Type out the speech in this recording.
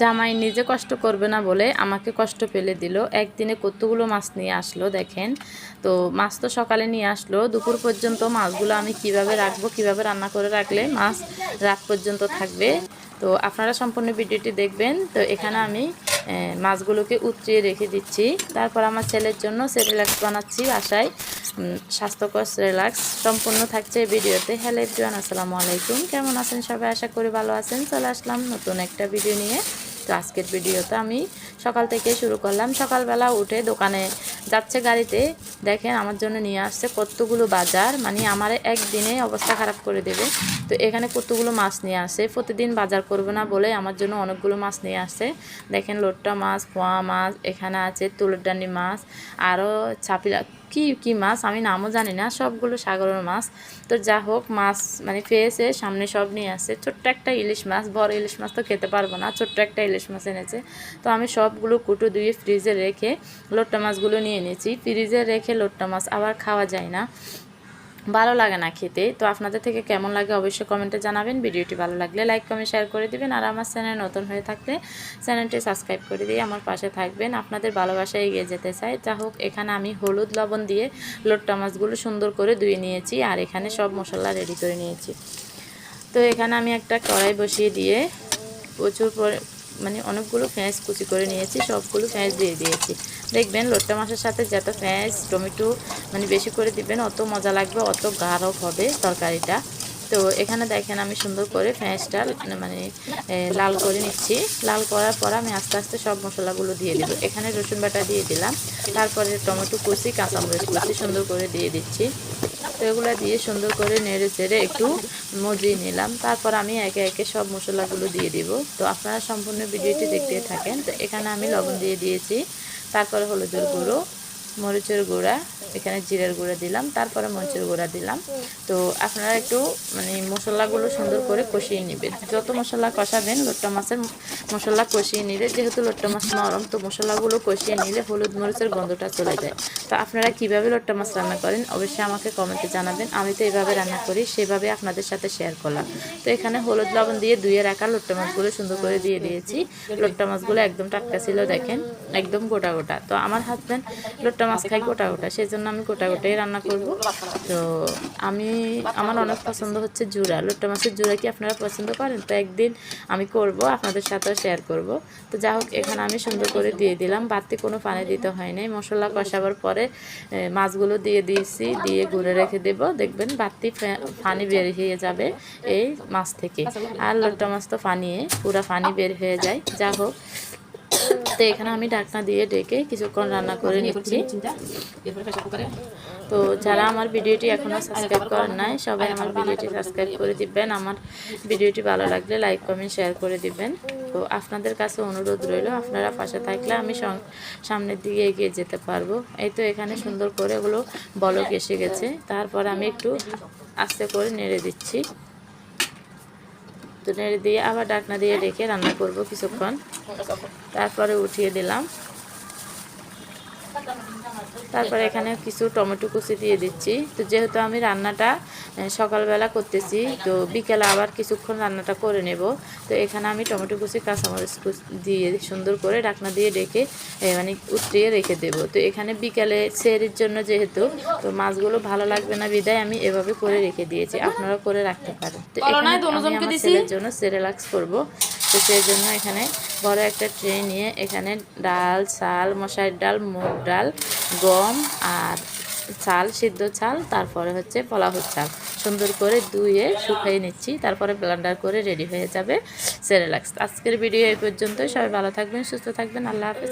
জামাই নিজে কষ্ট করবে না বলে আমাকে কষ্ট পেলে দিল। একদিনে কতগুলো মাছ নিয়ে আসলো দেখেন। তো মাছ তো সকালে নিয়ে আসলো। দুপুর পর্যন্ত মাছগুলো আমি কীভাবে রাখব, কীভাবে রান্না করে রাখলে মাছ রাত পর্যন্ত থাকবে। তো আপনারা সম্পূর্ণ ভিডিওটি দেখবেন। তো এখানে আমি মাছগুলোকে উতরিয়ে রেখে দিচ্ছি। তারপর আমার ছেলের জন্য সেরিলাক্স বানাচ্ছি বাসায়। স্বাস্থ্যকর সেরিলাক্স সম্পূর্ণ থাকছে ভিডিওতে। হ্যালো এভরিওয়ান, আসসালামু আলাইকুম। কেমন আছেন সবাই? আশা করি ভালো আছেন। চলে আসলাম নতুন একটা ভিডিও নিয়ে। তো আজকের ভিডিওতে আমি সকাল থেকে শুরু করলাম। সকালবেলা উঠে দোকানে যাচ্ছে গাড়িতে, দেখেন আমার জন্য নিয়ে আসছে কতগুলো বাজার মানে আমার একদিনে অবস্থা খারাপ করে দেবে। তো এখানে কতগুলো মাছ নিয়ে আসে, প্রতিদিন বাজার করব না বলে আমার জন্য অনেকগুলো মাছ নিয়ে আসছে দেখেন লোট্টা মাছ পোয়া মাছ, এখানে আছে তুলের মাছ আরও ছাপিলা কি কি মাছ আমি নামও জানি না, সবগুলো সাগরের মাছ। তো যা হোক, মাছ মানে পেয়েছে, সামনে সব নিয়ে আসছে। ছোট্ট একটা ইলিশ মাছ, বড় ইলিশ মাছ তো খেতে পারব না, ছোট্ট একটা ইলিশ মাছ এনেছে। তো আমি সবগুলো কুটো ধুয়ে ফ্রিজে রেখে লোট্টা মাছগুলো নিয়ে এনেছি। ফ্রিজে রেখে লোট্টা মাছ আবার খাওয়া যায় না। ভালো লাগে না খেতে। তো আপনাদের থেকে কেমন লাগে অবশ্যই কমেন্টে জানাবেন। ভিডিওটি ভালো লাগলে লাইক কমেন্ট শেয়ার করে দিবেন। আর আমার চ্যানেল নতুন হয়ে থাকলে চ্যানেলটি সাবস্ক্রাইব করে দিয়ে আমার পাশে থাকবেন। আপনাদের ভালোবাসায় এগিয়ে যেতে চাই। যা হোক, এখানে আমি হলুদ লবণ দিয়ে লোট্টা মাছগুলো সুন্দর করে ধুয়ে নিয়েছি আর এখানে সব মশলা রেডি করে নিয়েছি। তো এখানে আমি একটা কড়াই বসিয়ে দিয়ে প্রচুর পরি- মানে অনেকগুলো পেঁয়াজ কুচি করে নিয়েছি, সবগুলো ফ্যাঁস দিয়ে দিয়েছি। দেখবেন লোট্টা মাছের সাথে যত পেঁয়াজ টমেটো মানে বেশি করে দিবেন, অত মজা লাগবে, অত গাঢ় হবে তরকারিটা। তো এখানে দেখেন আমি সুন্দর করে পেঁয়াজটা মানে লাল করে নিচ্ছি। লাল করার পর আমি আস্তে আস্তে সব মশলাগুলো দিয়ে দিব। এখানে রসুন বাটা দিয়ে দিলাম। তারপরে টমেটো কুচি, কাঁচামরিচ কুচি সুন্দর করে দিয়ে দিচ্ছি। তো এগুলো দিয়ে সুন্দর করে নেড়ে চেড়ে একটু মজিয়ে নিলাম। তারপর আমি একে একে সব মশলাগুলো দিয়ে দিব। তো আপনারা সম্পূর্ণ ভিডিওটি দেখতে থাকেন। তো এখানে আমি লবণ দিয়ে দিয়েছি। তারপরে হলুদের গুঁড়ো। মরিচের গুঁড়া, এখানে জিরের গুঁড়া দিলাম, তারপরে মরিচের গুঁড়া দিলাম। তো আপনারা একটু মানে মশলাগুলো সুন্দর করে কষিয়ে নেবেন। যত মশলা কষাবেন, লোট্টা মাছের মশলা কষিয়ে নিলে, যেহেতু লোট্টা মাছ নরম, তো মশলাগুলো কষিয়ে নিলে হলুদ মরিচের গন্ধটা চলে যায়। তো আপনারা কীভাবে লোট্টা মাছ রান্না করেন, অবশ্যই আমাকে কমেন্টে জানাবেন। আমি তো এইভাবে রান্না করি, সেভাবে আপনাদের সাথে শেয়ার করলাম। তো এখানে হলুদ লবণ দিয়ে ধুয়ে রাখা লোট্টা মাছগুলো সুন্দর করে দিয়ে দিয়েছি। লোট্টা মাছগুলো একদম টাটকা ছিল, দেখেন, একদম গোটা গোটা। তো আমার হাজব্যান্ড লোট্টা মাছ খাই, গোটা গোটা। সেই জন্য আমি গোটা গোটাই রান্না করব। তো আমি, আমার অনেক পছন্দ হচ্ছে জুড়া লোট্টা মাছের জুড়া কি আপনারা পছন্দ করেন? তো একদিন আমি করব, আপনাদের সাথেও শেয়ার করব। তো যা হোক, এখানে আমি সুন্দর করে দিয়ে দিলাম। বাড়তি কোনো পানি দিতে হয় নাই। মশলা কষাবার পরে মাছগুলো দিয়ে দিয়েছি। দিয়ে ঘুরে রেখে দেব। দেখবেন বাড়তি পানি বের হয়ে যাবে এই মাছ থেকে। আর লোট্টা মাছ তো পানিয়ে, পুরো পানি বের হয়ে যায়। যা হোক তো এখানে আমি ঢাকনা দিয়ে ডেকে কিছুক্ষণ রান্না করে নিচ্ছি। তো যারা আমার ভিডিওটি এখনও সাবস্ক্রাইব করেন নাই, সবাই আমার ভিডিওটি সাবস্ক্রাইব করে দিবেন। আমার ভিডিওটি ভালো লাগলে লাইক কমেন্ট শেয়ার করে দিবেন। তো আপনাদের কাছে অনুরোধ রইল, আপনারা পাশে থাকলে আমি সামনের দিকে এগিয়ে যেতে পারব। এই তো এখানে সুন্দর করে ওগুলো বলক এসে গেছে। তারপর আমি একটু আস্তে করে নেড়ে দিচ্ছি। তো নেড়ে দিয়ে আবার ডাকনা দিয়ে রেখে রান্না করব কিছুক্ষণ। তারপরে উঠিয়ে দিলাম। তারপরে এখানে কিছু টমেটো কুচি দিয়ে দিচ্ছি। তো যেহেতু আমি রান্নাটা সকালবেলা করতেছি তো বিকেলে আবার কিছুক্ষণ রান্নাটা করে নেব। তো এখানে আমি টমেটো কুচি কাঁচামরিচ কুচি দিয়ে সুন্দর করে ডাকনা দিয়ে ডেকে মানে উতরিয়ে রেখে দেব। তো এখানে বিকেলে সেরির জন্য যেহেতু তো মাছগুলো ভালো লাগবে না বিদায় আমি এভাবে করে রেখে দিয়েছি। আপনারা করে রাখতে পারেন। তো এখানে আমি আমার ছেলের জন্য সেরেলাক্স করব। তো সেই জন্য এখানে বড় একটা ট্রে নিয়ে এখানে ডাল, চাল মশার ডাল, মুগ ডাল, গম আর চাল, সিদ্ধ চাল, তারপরে হচ্ছে পোলাও চাল। সুন্দর করে ধুয়ে শুকিয়ে নিচ্ছি, তারপরে ব্লেন্ডার করে রেডি হয়ে যাবে সেরেলাক্স আজকের ভিডিও এই পর্যন্তই। সবাই ভালো থাকবেন, সুস্থ থাকবেন। আল্লাহ হাফেজ।